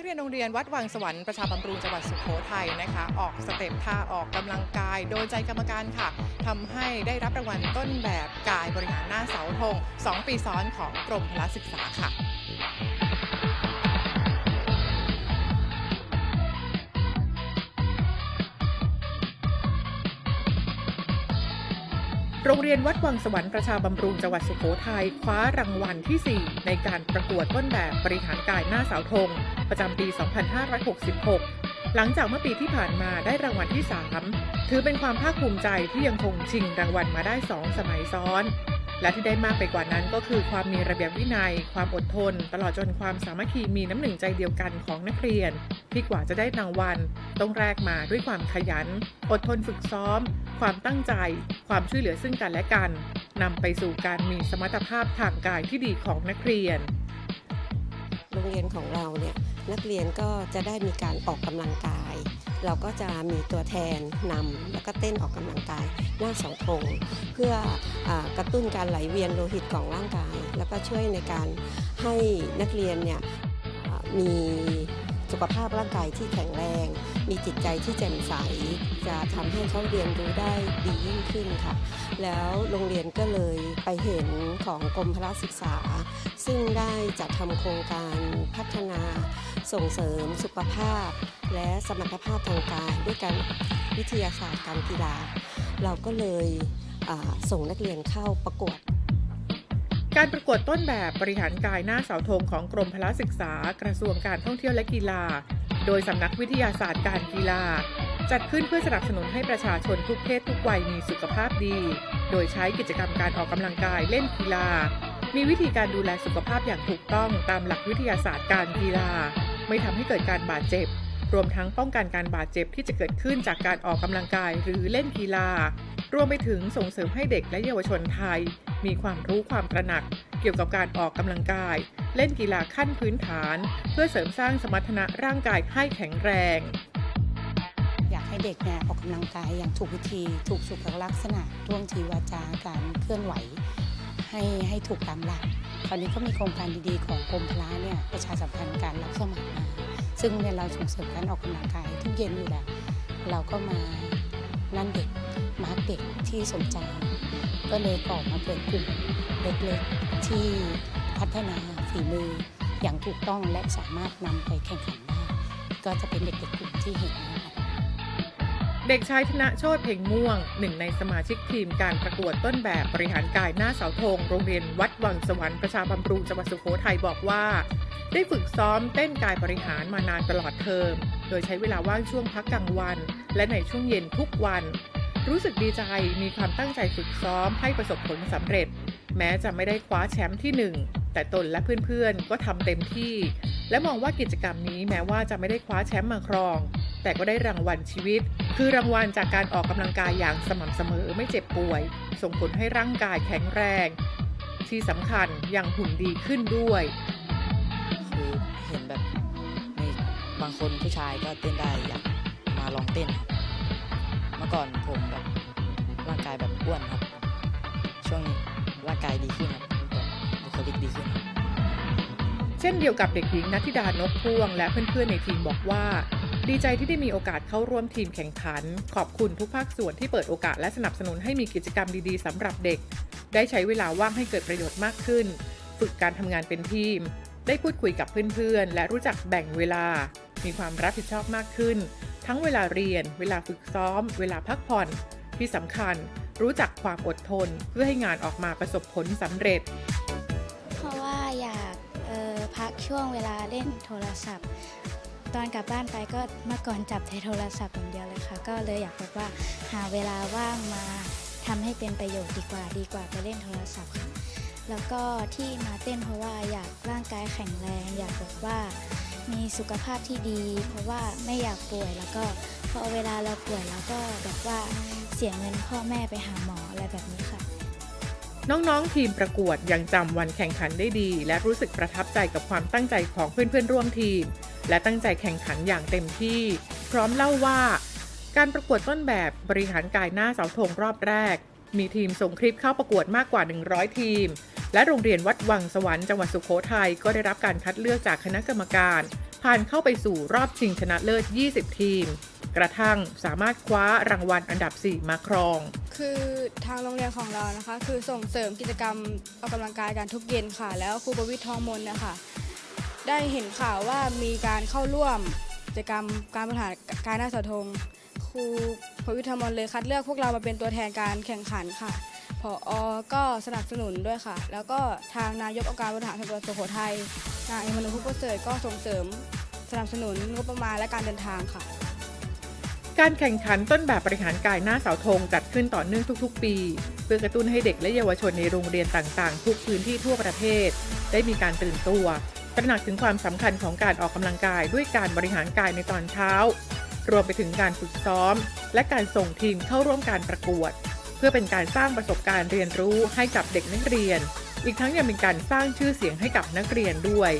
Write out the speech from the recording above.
กเรียนโรงเรียนวัดวังสวรรค์ประชาบำรุงจังหวัดสุโขทัยนะคะ ออกสเต็ปท่าออกกำลังกาย โดนใจกรรมการค่ะทำให้ได้รับรางวัลต้นแบบกายบริหารหน้าเสาธง2 ปีซ้อนของกรมพละศึกษาค่ะ โรงเรียนวัดวังสวรรค์ประชาบำรุงจังหวัดสุโขทัยคว้ารางวัลที่ 4 ในการประกวดต้นแบบบริหารกายหน้าเสาธง ประจำปี 2566 หลังจากเมื่อปีที่ผ่านมาได้รางวัลที่ 3 ถือเป็นความภาคภูมิใจที่ยังคงชิงรางวัลมาได้ 2 สมัยซ้อน และที่ได้มากไปกว่านั้นก็คือความมีระเบียบวินัย ความอดทน ตลอดจนความสามัคคีมีน้ำหนึ่งใจเดียวกันของนักเรียน ที่กว่าจะได้รางวัลต้องแรกมาด้วยความขยัน อดทนฝึกซ้อม ความตั้งใจ ความช่วยเหลือซึ่งกันและกันนำไปสู่การมีสมรรถภาพทางกายที่ดีของนักเรียน โรงเรียนของเราเนี่ยนักเรียนก็จะได้มีการออกกำลังกาย เราก็จะมีตัวแทนนำแล้วก็เต้นออกกำลังกายหน้าเสาธงเพื่ออกระตุ้นการไหลเวียนโลหิตของร่างกาย แล้วก็ช่วยในการให้นักเรียนเนี่ยมีสุขภาพร่างกายที่แข็งแรง มีจิตใจที่แจ่มใส จะทำให้เขาเรียนรู้ได้ดียิ่งขึ้นค่ะ แล้วโรงเรียนก็เลยไปเห็นของกรมพละศึกษา ซึ่งได้จัดทำโครงการพัฒนาส่งเสริมสุขภาพ และสมรรถภาพทางกายด้วยการวิทยาศาสตร์การกีฬา เราก็เลยส่งนักเรียนเข้าประกวดการประกวดต้นแบบบริหารกายหน้าเสาธงของกรมพละศึกษากระทรวงการท่องเที่ยวและกีฬา โดยสำนักวิทยาศาสตร์การกีฬา จัดขึ้นเพื่อสนับสนุนให้ประชาชนทุกเพศทุกวัยมีสุขภาพดี โดยใช้กิจกรรมการออกกำลังกายเล่นกีฬา มีวิธีการดูแลสุขภาพอย่างถูกต้องตามหลักวิทยาศาสตร์การกีฬา ไม่ทำให้เกิดการบาดเจ็บ รวมทั้งป้องกันการบาดเจ็บที่จะเกิดขึ้นจากการออกกำลังกายหรือเล่นกีฬารวมไปถึงส่งเสริมให้เด็กและเยาวชนไทย มีความรู้ความตระหนัก เกี่ยวกับการออกกำลังกาย เล่นกีฬาขั้นพื้นฐาน เพื่อเสริมสร้างสมรรถนะร่างกายให้แข็งแรง อยากให้เด็กเนี่ยออกกำลังกายอย่างถูกวิธี ถูกสุขลักษณะท่วงทีวาจาการเคลื่อนไหว ให้ให้ถูกตามหลักคราวนี้ก็มีโครงการดีๆของกรมพละเนี่ยประชาสัมพันธ์การรับสมัครมาซึ่งเนี่ยเราส่งเสริมการออกกำลังกายทุกเย็นอยู่แล้วเราก็มานั่นเด็กมาร์กเด็กที่สนใจ ก็เลยออมาเปิดกลุ่มเล็กๆ ที่พัฒนาฝีมืออย่างถูกต้องและสามารถนำไปแข่งขันได้ ก็จะเป็นเด็กๆกลุ่มที่เห็นนะคะเด็กชายธนโชตเพ่งม่วงหนึ่งในสมาชิกทีมการประกวดต้นแบบบริหารกายหน้าเสาธงโรงเรียนวัดวังสวรรค์ประชาบำรุงจังหวัดสุโขทัยบอกว่า ได้ฝึกซ้อมเต้นกายบริหารมานานตลอดเทอม โดยใช้เวลาว่างช่วงพักกลางวัน และในช่วงเย็นทุกวัน รู้สึกดีใจมีความตั้งใจฝึกซ้อมให้ประสบผลสำเร็จ แม้จะไม่ได้คว้าแชมป์ที่หนึ่งแต่ตนและเพื่อนๆ ก็ทำเต็มที่ และมองว่ากิจกรรมนี้แม้ว่าจะไม่ได้คว้าแชมป์มาครอง แต่ก็ได้รางวัลชีวิต คือรางวัลจากการออกกำลังกายอย่างสม่ำเสมอไม่เจ็บป่วย ส่งผลให้ร่างกายแข็งแรง ที่สำคัญยังหุ่นดีขึ้นด้วยคือเห็นแบบบางคนผู้ชายก็เต้นได้อยากมาลองเต้นครับเมื่อก่อนผมแบบร่างกายแบบอ้วนครับ ช่วงนี้ ร่างกายดีขึ้นครับบบบุคลิกดีขึ้นครับเช่นเดียวกับเด็กหญิงนัทธิดานกพ่วง และเพื่อนๆในทีมบอกว่า ดีใจที่ได้มีโอกาสเข้าร่วมทีมแข่งขัน ขอบคุณทุกภาคส่วนที่เปิดโอกาสและสนับสนุนให้มีกิจกรรมดีๆสำหรับเด็ก ได้ใช้เวลาว่างให้เกิดประโยชน์มากขึ้น ฝึกการทำงานเป็นทีม ได้พูดคุยกับเพื่อนๆ และรู้จักแบ่งเวลา มีความรับผิดชอบมากขึ้น ทั้งเวลาเรียน เวลาฝึกซ้อม เวลาพักผ่อนที่สำคัญ รู้จักความอดทนเพื่อให้งานออกมาประสบผลสำเร็จ เพราะว่าอยากออพักช่วงเวลาเล่นโทรศัพท์ ตอนกลับบ้านไปก็เมื่อก่อนจับแต่โทรศัพท์อย่างเดียวเลยค่ะ ก็เลยอยากแบบว่าหาเวลาว่างมาทำให้เป็นประโยชน์ดีกว่าดีกว่าไปเล่นโทรศัพท์ค่ะแล้วก็ที่มาเต้นเพราะว่าอยากร่างกายแข็งแรง อยากแบบว่า มีสุขภาพที่ดี เพราะว่าไม่อยากป่วยแล้วก็พอเวลาเราป่วยแล้วก็แบบว่าเสียเงินพ่อแม่ไปหาหมออะไรแบบนี้ค่ะ น้องๆทีมประกวดยังจำวันแข่งขันได้ดี และรู้สึกประทับใจกับความตั้งใจของเพื่อนๆร่วมทีม และตั้งใจแข่งขันอย่างเต็มที่ พร้อมเล่าว่า การประกวดต้นแบบบริหารกายหน้าเสาธงรอบแรก มีทีมส่งคลิปเข้าประกวดมากกว่า 100 ทีม และโรงเรียนวัดวังสวรรค์จังหวัดสุโขทัยก็ได้รับการคัดเลือกจากคณะกรรมการ ผ่านเข้าไปสู่รอบชิงชนะเลิศ 20 ทีม กระทั่งสามารถคว้ารางวัลอันดับ 4 มาครอง คือทางโรงเรียนของเรานะคะ คือส่งเสริมกิจกรรมออกกำลังกายกันทุกเย็นค่ะ แล้วครูประวิทย์ทองมนนะคะได้เห็นข่าวว่ามีการเข้าร่วมกิจกรรมการบริหารการหน้าเสาธงครูประวิทย์ทองมนเลยคัดเลือกพวกเรามาเป็นตัวแทนการแข่งขันค่ะ ผออก็สนับสนุนด้วยค่ะ แล้วก็ทางนายกองค์การบริหารส่วนจังหวัดสุโขทัยนายเอมนุพุทธประเสริฐก็ส่งเสริม สนับสนุนงบประมาณและการเดินทางค่ะ การแข่งขันต้นแบบบริหารกายหน้าเสาธงจัดขึ้นต่อเนื่องทุกๆ ปี เพื่อกระตุ้นให้เด็กและเยาวชนในโรงเรียนต่างๆ ทุกพื้นที่ทั่วประเทศ ได้มีการตื่นตัวตระหนักถึงความสำคัญของการออกกำลังกายด้วยการบริหารกายในตอนเช้า รวมไปถึงการฝึกซ้อม และการส่งทีมเข้าร่วมการประกวด พื่อเป็นการสร้างประสบการณ์เรียนรู้ให้กับเด็กนักเรียน อีกทั้งยังเป็นการสร้างชื่อเสียงให้กับนักเรียนด้วย